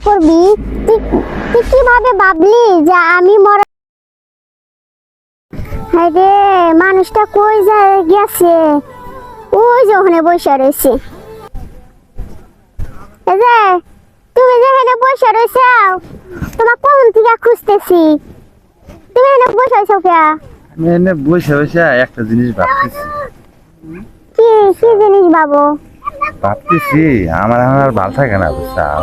করবি? তুই কীভাবে ভাবলি যে আমি মরা রে মানুষটা কই যায় গেছে? ওই যে ওখানে বসে রয়েছে। যে তুমি যেখানে বসে রয়েছো তোমার কোন থেকে খুঁজতেছি? তুমি এখানে বসে রয়েছো কে? আমি এনে বসে বসে একটা জিনিস ভাবতেছি। কি কি জিনিস বাবু ভাবতেছি আমার এখন আর ভালো থাকে না বুঝছাও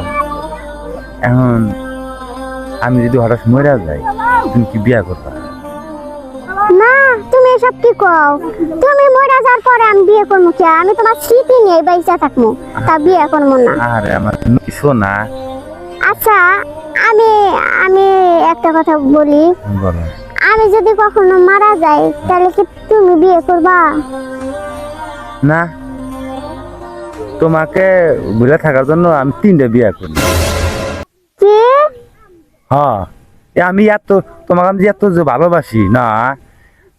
এখন আমি যদি হঠাৎ মরে যাই তুমি কি বিয়া করবা? না তুমি এসব কি কও? তুমি মরে যাওয়ার পরে আমি বিয়ে করব কে? আমি তোমার স্মৃতি নিয়ে বাইচা থাকব তা বিয়ে করব না। আরে আমার শোনা আচ্ছা আমি আমি একটা কথা বলি। বলো। আমি যদি কখনো মারা যাই তাহলে কি তুমি বিয়ে করবা? না। তোমাকে ঘুরে থাকার জন্য আমি তিনটে বিয়া করি কি হ্যাঁ। আমি এত, তোমাকে আমি এত যে ভালোবাসি, না,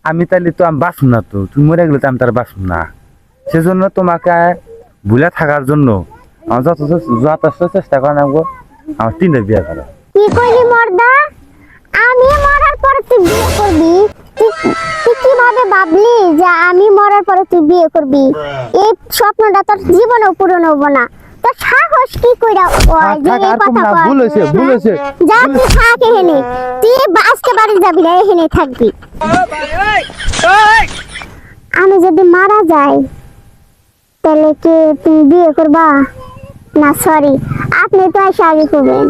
আমি তাহলে তো আমি বাঁচব না তো, তুমি মরে গেলে তো আমি তার বাঁচব না। সেজন্য তোমাকে ভুলে থাকার জন্য আমার যত যথেষ্ট চেষ্টা করা নেব আমার তিনটে বিয়ে করো। কি কইলি মর্দা? আমি মরার পরে তুই বিয়ে করবি? তুই কীভাবে ভাবলি যে আমি মরার পরে তুই বিয়ে করবি? এই স্বপ্নটা তোর জীবনেও পূরণ হব না। তোর সাহস কি কইরা ওই যে এই কথা কয়? ভুল হইছে ভুল হইছে যা তুই থাক এখানে। তুই আজকে বাড়ি যাবি না এখানে থাকবি। আমি যদি মারা যাই তাহলে কি তুমি বিয়ে করবা? না সরি আপনি তো এসে আগে করবেন।